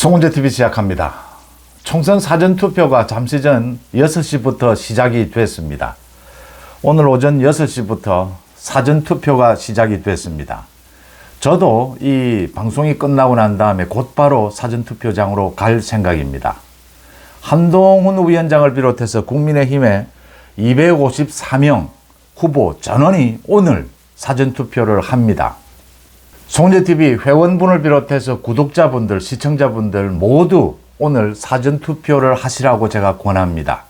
송은재 TV 시작합니다. 총선 사전투표가 잠시 전 6시부터 시작이 됐습니다. 오늘 오전 6시부터 사전투표가 시작이 됐습니다. 저도 이 방송이 끝나고 난 다음에 곧바로 사전투표장으로 갈 생각입니다. 한동훈 위원장을 비롯해서 국민의힘의 254명 후보 전원이 오늘 사전투표를 합니다. 송재TV 회원분을 비롯해서 구독자분들, 시청자분들 모두 오늘 사전투표를 하시라고 제가 권합니다.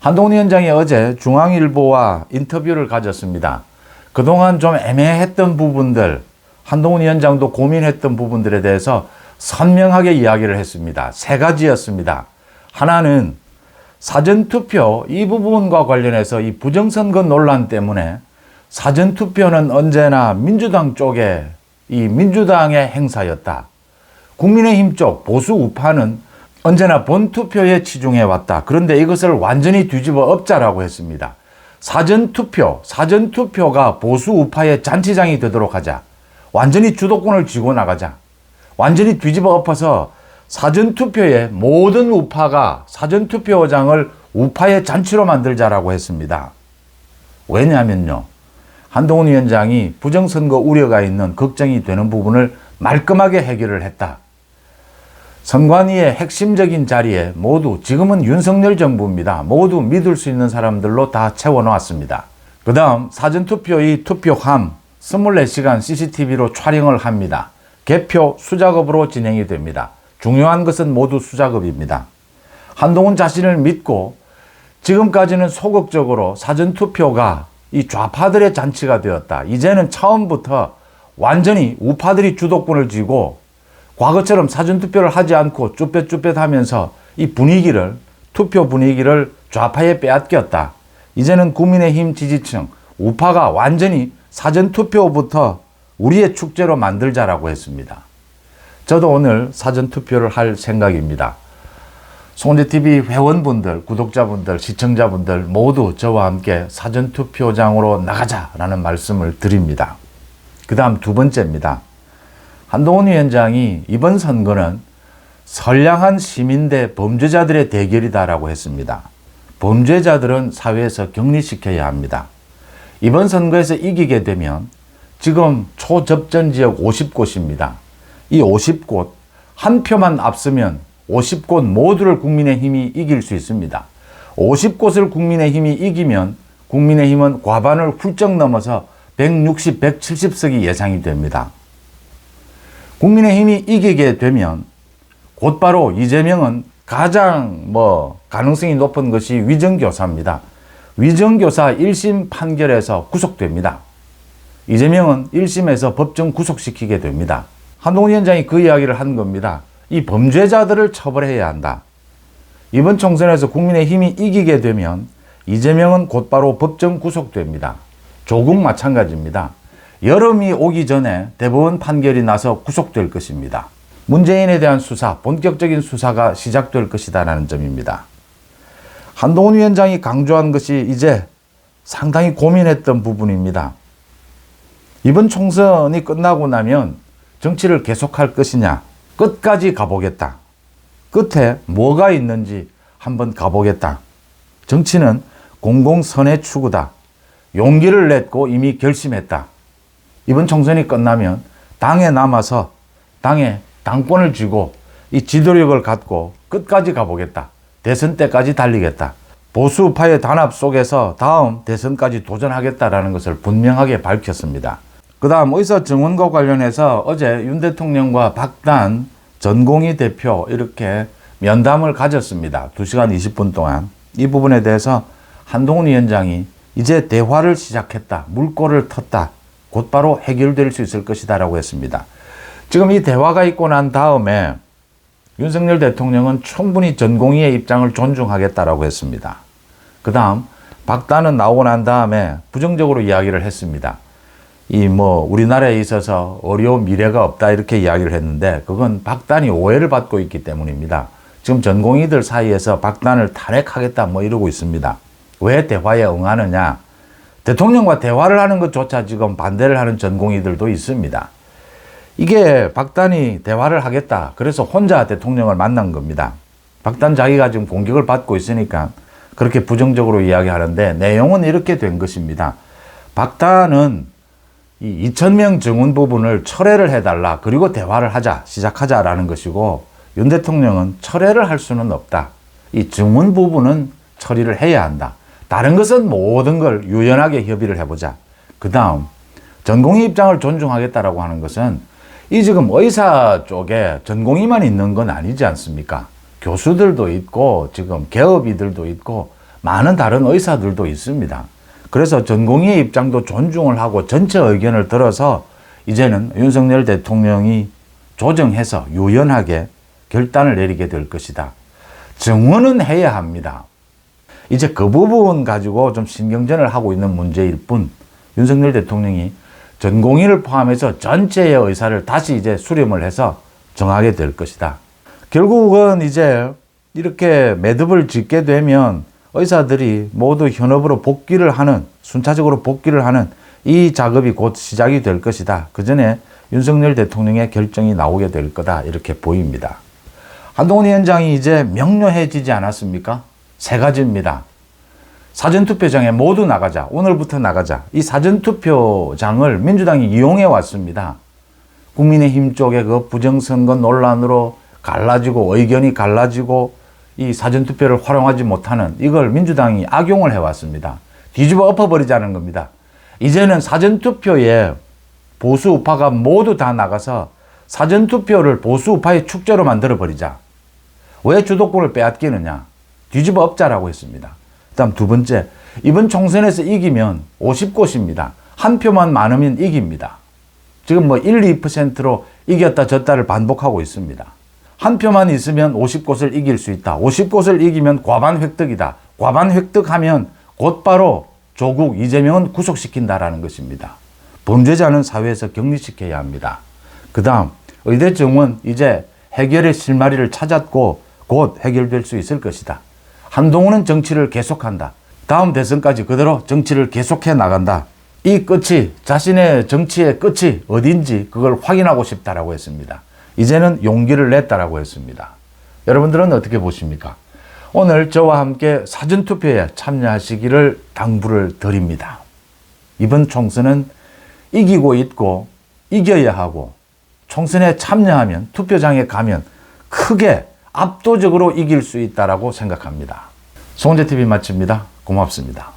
한동훈 위원장이 어제 중앙일보와 인터뷰를 가졌습니다. 그동안 좀 애매했던 부분들, 한동훈 위원장도 고민했던 부분들에 대해서 선명하게 이야기를 했습니다. 세 가지였습니다. 하나는 사전투표 이 부분과 관련해서 이 부정선거 논란 때문에 사전투표는 언제나 민주당 쪽에 이 민주당의 행사였다. 국민의힘 쪽 보수 우파는 언제나 본투표에 치중해 왔다. 그런데 이것을 완전히 뒤집어 엎자라고 했습니다. 사전투표, 사전투표가 보수 우파의 잔치장이 되도록 하자. 완전히 주도권을 쥐고 나가자. 완전히 뒤집어 엎어서 사전투표에 모든 우파가 사전투표장을 우파의 잔치로 만들자라고 했습니다. 왜냐하면요. 한동훈 위원장이 부정선거 우려가 있는 걱정이 되는 부분을 말끔하게 해결을 했다. 선관위의 핵심적인 자리에 모두 지금은 윤석열 정부입니다. 모두 믿을 수 있는 사람들로 다 채워놓았습니다. 그 다음 사전투표의 투표함 24시간 CCTV로 촬영을 합니다. 개표 수작업으로 진행이 됩니다. 중요한 것은 모두 수작업입니다. 한동훈 자신을 믿고 지금까지는 소극적으로 사전투표가 이 좌파들의 잔치가 되었다. 이제는 처음부터 완전히 우파들이 주도권을 쥐고 과거처럼 사전투표를 하지 않고 쭈뼛쭈뼛 하면서 이 분위기를, 투표 분위기를 좌파에 빼앗겼다. 이제는 국민의힘 지지층, 우파가 완전히 사전투표부터 우리의 축제로 만들자라고 했습니다. 저도 오늘 사전투표를 할 생각입니다. 송재TV 회원분들, 구독자분들, 시청자분들 모두 저와 함께 사전투표장으로 나가자라는 말씀을 드립니다. 그 다음 두 번째입니다. 한동훈 위원장이 이번 선거는 선량한 시민 대 범죄자들의 대결이다라고 했습니다. 범죄자들은 사회에서 격리시켜야 합니다. 이번 선거에서 이기게 되면 지금 초접전 지역 50곳입니다. 이 50곳 한 표만 앞서면 50곳 모두를 국민의힘이 이길 수 있습니다. 50곳을 국민의힘이 이기면 국민의힘은 과반을 훌쩍 넘어서 160, 170석이 예상이 됩니다. 국민의힘이 이기게 되면 곧바로 이재명은 가장 뭐 가능성이 높은 것이 위정교사입니다. 위정교사 1심 판결에서 구속됩니다. 이재명은 1심에서 법정 구속시키게 됩니다. 한동훈 위원장이 그 이야기를 한 겁니다. 이 범죄자들을 처벌해야 한다. 이번 총선에서 국민의힘이 이기게 되면 이재명은 곧바로 법정 구속됩니다. 조국 마찬가지입니다. 여름이 오기 전에 대법원 판결이 나서 구속될 것입니다. 문재인에 대한 수사, 본격적인 수사가 시작될 것이다라는 점입니다. 한동훈 위원장이 강조한 것이 이제 상당히 고민했던 부분입니다. 이번 총선이 끝나고 나면 정치를 계속할 것이냐, 끝까지 가보겠다. 끝에 뭐가 있는지 한번 가보겠다. 정치는 공공선의 추구다. 용기를 냈고 이미 결심했다. 이번 총선이 끝나면 당에 남아서 당에 당권을 쥐고 이 지도력을 갖고 끝까지 가보겠다. 대선 때까지 달리겠다. 보수파의 단합 속에서 다음 대선까지 도전하겠다라는 것을 분명하게 밝혔습니다. 그 다음 의사 증원과 관련해서 어제 윤 대통령과 박단 전공희 대표 이렇게 면담을 가졌습니다. 2시간 20분 동안. 이 부분에 대해서 한동훈 위원장이 이제 대화를 시작했다. 물꼬를 텄다. 곧바로 해결될 수 있을 것이다 라고 했습니다. 지금 이 대화가 있고 난 다음에 윤석열 대통령은 충분히 전공의의 입장을 존중하겠다라고 했습니다. 그 다음 박단은 나오고 난 다음에 부정적으로 이야기를 했습니다. 이 뭐 우리나라에 있어서 어려운 미래가 없다 이렇게 이야기를 했는데 그건 박단이 오해를 받고 있기 때문입니다. 지금 전공의들 사이에서 박단을 탄핵하겠다 뭐 이러고 있습니다. 왜 대화에 응하느냐? 대통령과 대화를 하는 것조차 지금 반대를 하는 전공의들도 있습니다. 이게 박단이 대화를 하겠다. 그래서 혼자 대통령을 만난 겁니다. 박단 자기가 지금 공격을 받고 있으니까 그렇게 부정적으로 이야기하는데 내용은 이렇게 된 것입니다. 박단은 이 2,000명 증언 부분을 철회를 해달라. 그리고 대화를 하자. 시작하자라는 것이고 윤 대통령은 철회를 할 수는 없다. 이 증언 부분은 처리를 해야 한다. 다른 것은 모든 걸 유연하게 협의를 해보자. 그 다음, 전공의 입장을 존중하겠다라고 하는 것은 이 지금 의사 쪽에 전공의만 있는 건 아니지 않습니까? 교수들도 있고 지금 개업이들도 있고 많은 다른 의사들도 있습니다. 그래서 전공의의 입장도 존중을 하고 전체 의견을 들어서 이제는 윤석열 대통령이 조정해서 유연하게 결단을 내리게 될 것이다. 증언은 해야 합니다. 이제 그 부분 가지고 좀 신경전을 하고 있는 문제일 뿐 윤석열 대통령이 전공의를 포함해서 전체의 의사를 다시 이제 수렴을 해서 정하게 될 것이다. 결국은 이제 이렇게 매듭을 짓게 되면 의사들이 모두 현업으로 복귀를 하는 순차적으로 복귀를 하는 이 작업이 곧 시작이 될 것이다. 그 전에 윤석열 대통령의 결정이 나오게 될 거다. 이렇게 보입니다. 한동훈 위원장이 이제 명료해지지 않았습니까? 세 가지입니다. 사전투표장에 모두 나가자. 오늘부터 나가자. 이 사전투표장을 민주당이 이용해 왔습니다. 국민의힘 쪽의 그 부정선거 논란으로 갈라지고 의견이 갈라지고 이 사전투표를 활용하지 못하는 이걸 민주당이 악용을 해왔습니다. 뒤집어 엎어버리자는 겁니다. 이제는 사전투표에 보수 우파가 모두 다 나가서 사전투표를 보수 우파의 축제로 만들어버리자. 왜 주도권을 빼앗기느냐? 뒤집어 엎자라고 했습니다. 다음 두 번째, 이번 총선에서 이기면 50곳입니다. 한 표만 많으면 이깁니다. 지금 뭐 1, 2%로 이겼다 졌다를 반복하고 있습니다. 한 표만 있으면 50곳을 이길 수 있다. 50곳을 이기면 과반 획득이다. 과반 획득하면 곧바로 조국 이재명은 구속시킨다라는 것입니다. 범죄자는 사회에서 격리시켜야 합니다. 그 다음, 의대 정원 이제 해결의 실마리를 찾았고 곧 해결될 수 있을 것이다. 한동훈은 정치를 계속한다. 다음 대선까지 그대로 정치를 계속해 나간다. 이 끝이 자신의 정치의 끝이 어딘지 그걸 확인하고 싶다라고 했습니다. 이제는 용기를 냈다라고 했습니다. 여러분들은 어떻게 보십니까? 오늘 저와 함께 사전투표에 참여하시기를 당부를 드립니다. 이번 총선은 이기고 있고 이겨야 하고 총선에 참여하면 투표장에 가면 크게 압도적으로 이길 수 있다라고 생각합니다. 송재 TV 마칩니다. 고맙습니다.